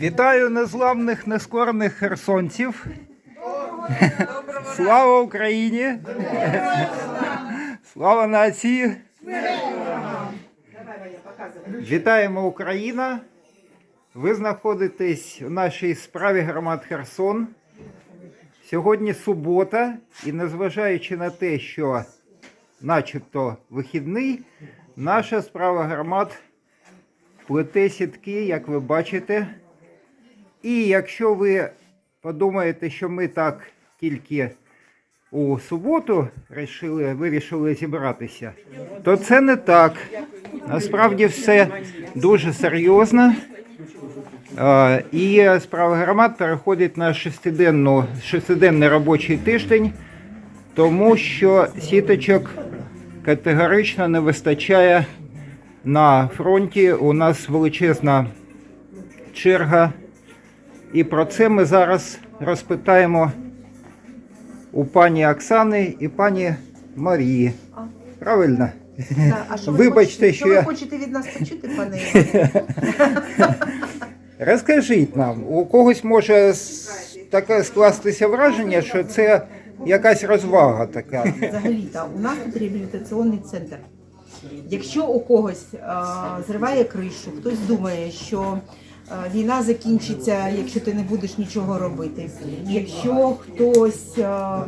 Вітаю незламних, нескорних херсонців. Слава Україні! Слава нації! Вітаємо Україна! Ви знаходитесь у нашій справі громад Херсон. Сьогодні субота, і незважаючи на те, що начебто вихідний, наша справа громад плете сітки, як ви бачите. І якщо ви подумаєте, що ми так тільки у суботу рішили, вирішили зібратися, то це не так. Насправді все дуже серйозно. І справа громад переходить на шестиденну, шестиденний робочий тиждень, тому що сіточок категорично не вистачає на фронті. У нас величезна черга. І про це ми зараз розпитаємо у пані Оксани і пані Марії. Правильно? Так, а що ви Вибачте, хочете, що ви я- хочете від нас почути, пане Розкажіть нам, у когось може таке скластися враження, що це якась розвага така. Взагалі-то у нас тут реабілітаційний центр. Якщо у когось е, зриває кришу, хтось думає, що війна закінчиться, якщо ти не будеш нічого робити. Якщо хтось а,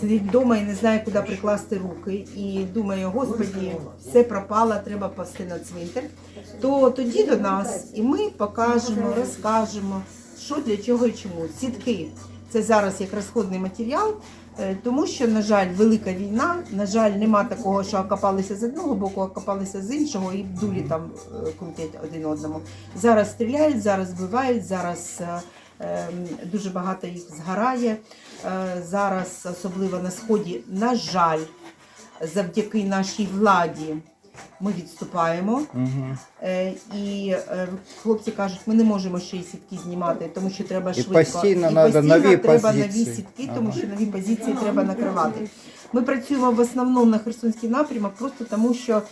сидить вдома і не знає, куди прикласти руки, і думає, господі, все пропало, треба пасти на цвинтар, то тоді до нас і ми покажемо, розкажемо, що для чого і чому. Сітки це зараз як розходний матеріал. Е, Тому що, на жаль, велика війна, на жаль, нема такого, що окопалися з одного боку, окопалися з іншого і дулі там е, крутять один одному. Зараз стріляють, зараз вбивають, зараз е, е, дуже багато їх згорає. Зараз, особливо на сході, на жаль, завдяки нашій владі. Ми відступаємо. Е, і е, хлопці кажуть, ми не можемо ще й сітки знімати, тому що треба І швидко. постійно і надо постійно нові треба позиції. нові сітки, Ага. тому що нові позиції треба накривати. Ми працюємо в основному на Херсонський напрямок, просто тому що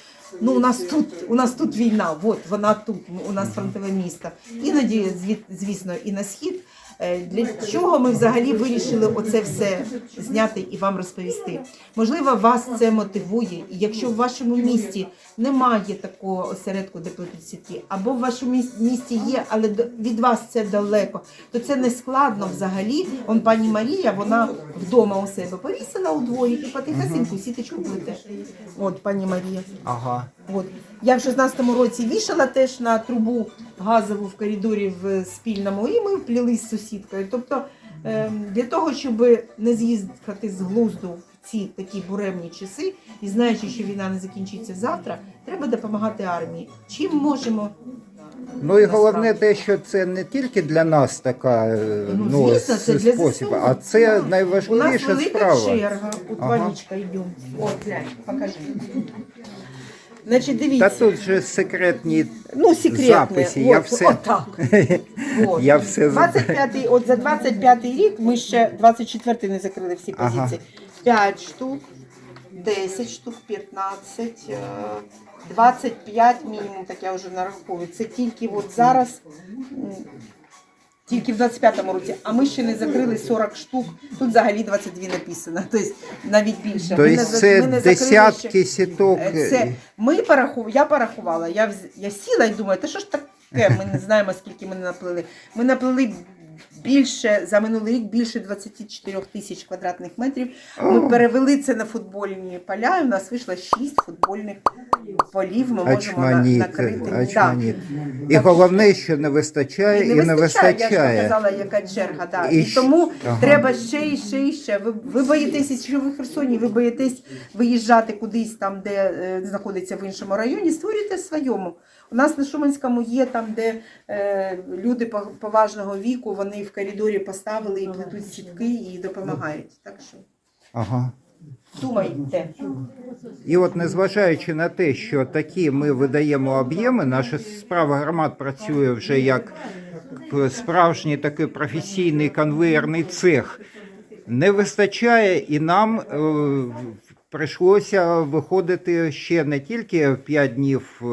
ну у нас тут у нас тут війна, от вона тут. У нас фронтове місто. Іноді, звіт- звісно, і на схід. Е, Для чого ми взагалі вирішили оце все зняти і вам розповісти? Можливо, вас це мотивує, і якщо в вашому місті немає такого осередку, де плетуть сітки, або в вашому місті є, але від вас це далеко, то це не складно взагалі. Он пані Марія, вона вдома у себе повісила у дворі і потихесеньку сіточку плете. От пані Марія. Ага. От. Я в 16-му році вішала теж на трубу газову в коридорі в спільному, і ми впліли з сусідкою. Тобто ем, для того, щоб не з'їздити з глузду в ці такі буремні часи, і знаючи, що війна не закінчиться завтра, треба допомагати армії. Чим можемо? Ну і головне те, що це не тільки для нас така е, Ну, ну, звісно, це для спосіб, а це У нас найважливіша велика справа. черга. От Ага. Ванечка, йдемо. От, глянь, покажи. Значить, Та дивіться. тут же секретні Ну, секретне. записи, я От, все- Отак. От. Я все за- 25-й, от за 25-й рік ми ще 24-й не закрили всі Ага. позиції. 5 штук, 10 штук, 15, е, 25 мінімум, так я вже нараховую. Це тільки от зараз, тільки в 25-му році, а ми ще не закрили 40 штук. Тут взагалі 22 написано, тобто навіть більше. Ми Тобто не за- це ми не закрили десятки сіток. Е, Це ми порахували, я порахувала. Я я сіла і думаю, та що ж таке? Ми не знаємо, скільки ми наплили. Ми наплили більше за минулий рік більше 24 тисяч квадратних метрів. Ми перевели це на футбольні поля. і У нас вийшло 6 футбольних полів. Ми можемо на- накрити. Да. очманіт. І головне, що не вистачає, і не Я ж вистачає. казала, яка черга. Да. І І, щ- тому Ага. треба ще і ще і ще. Ви, ви боїтесь, якщо ви в Херсоні, ви боїтесь виїжджати кудись там, де е, знаходиться в іншому районі, створюйте в своєму. У нас на Шуманському є там, де е, люди по- поважного віку, вони в коридорі поставили і плетуть сітки і допомагають. Так що Ага. думайте. І от незважаючи на те, що такі ми видаємо об'єми, наша справа громад працює вже як справжній такий професійний конвеєрний цех. Не вистачає і нам е, прийшлося виходити ще не тільки 5 днів е,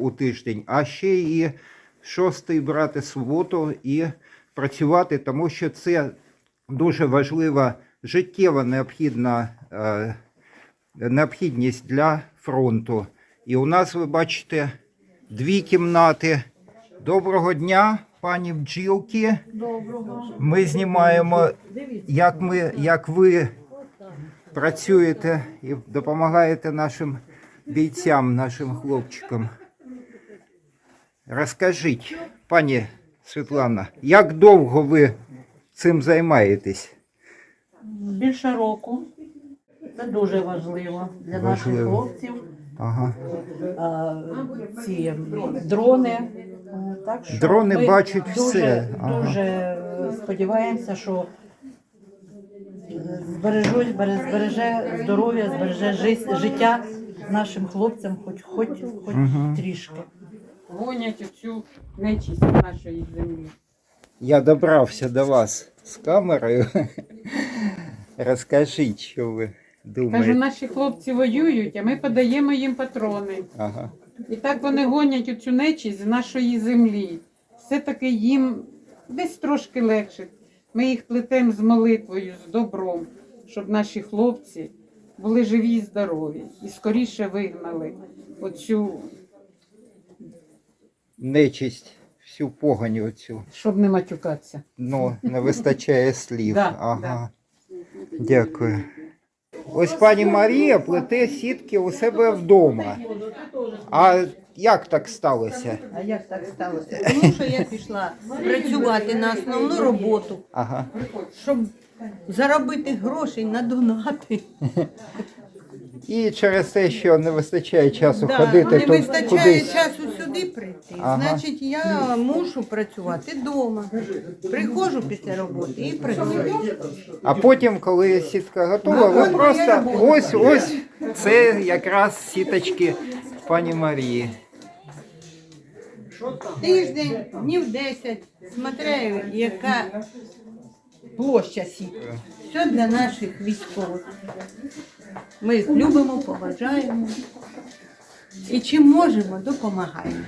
у тиждень, а ще і шостий брати суботу і працювати, тому що це дуже важлива життєва необхідна е, необхідність для фронту. І у нас, ви бачите, дві кімнати. Доброго дня, пані бджілки. Доброго. Ми знімаємо, як, ми, як ви працюєте і допомагаєте нашим бійцям, нашим хлопчикам. Розкажіть, пані Світлана, як довго ви цим займаєтесь? Більше року. Це дуже важливо для наших Важливо. хлопців. Ага. А, ці дрони. Е, Так що Дрони ми бачать дуже, все. Ага. Дуже е, сподіваємося, що збережуть, збере- збереже здоров'я, збереже жи- життя нашим хлопцям, хоч хоч, хоч трішки. Гонять оцю нечисть нашої землі. Я добрався до вас з камерою. Розкажіть, що ви думаєте. Кажу, наші хлопці воюють, а ми подаємо їм патрони. Ага. І так вони гонять оцю нечисть з нашої землі. Все-таки їм десь трошки легше. Ми їх плетемо з молитвою, з добром, щоб наші хлопці були живі і здорові і скоріше вигнали оцю, Нечисть, всю погань оцю. щоб не матюкатися. Ну, не вистачає слів. Да, ага. Дякую. Ось пані Марія плете сітки у себе вдома. А як так сталося? А як так сталося? Тому що я пішла працювати на основну роботу, Ага. щоб заробити грошей на донати. І через те, що не вистачає часу Да, ходити не тут вистачає кудись. часу сюди прийти. Ага. Значить, я мушу працювати вдома. Приходжу після роботи і працюю. А потім, коли сітка готова, ви просто ось ось це якраз сіточки пані Марії. Тиждень, днів 10, смотря яка Площа сітки. все для наших військових. Ми любимо, поважаємо. І чим можемо, допомагаємо.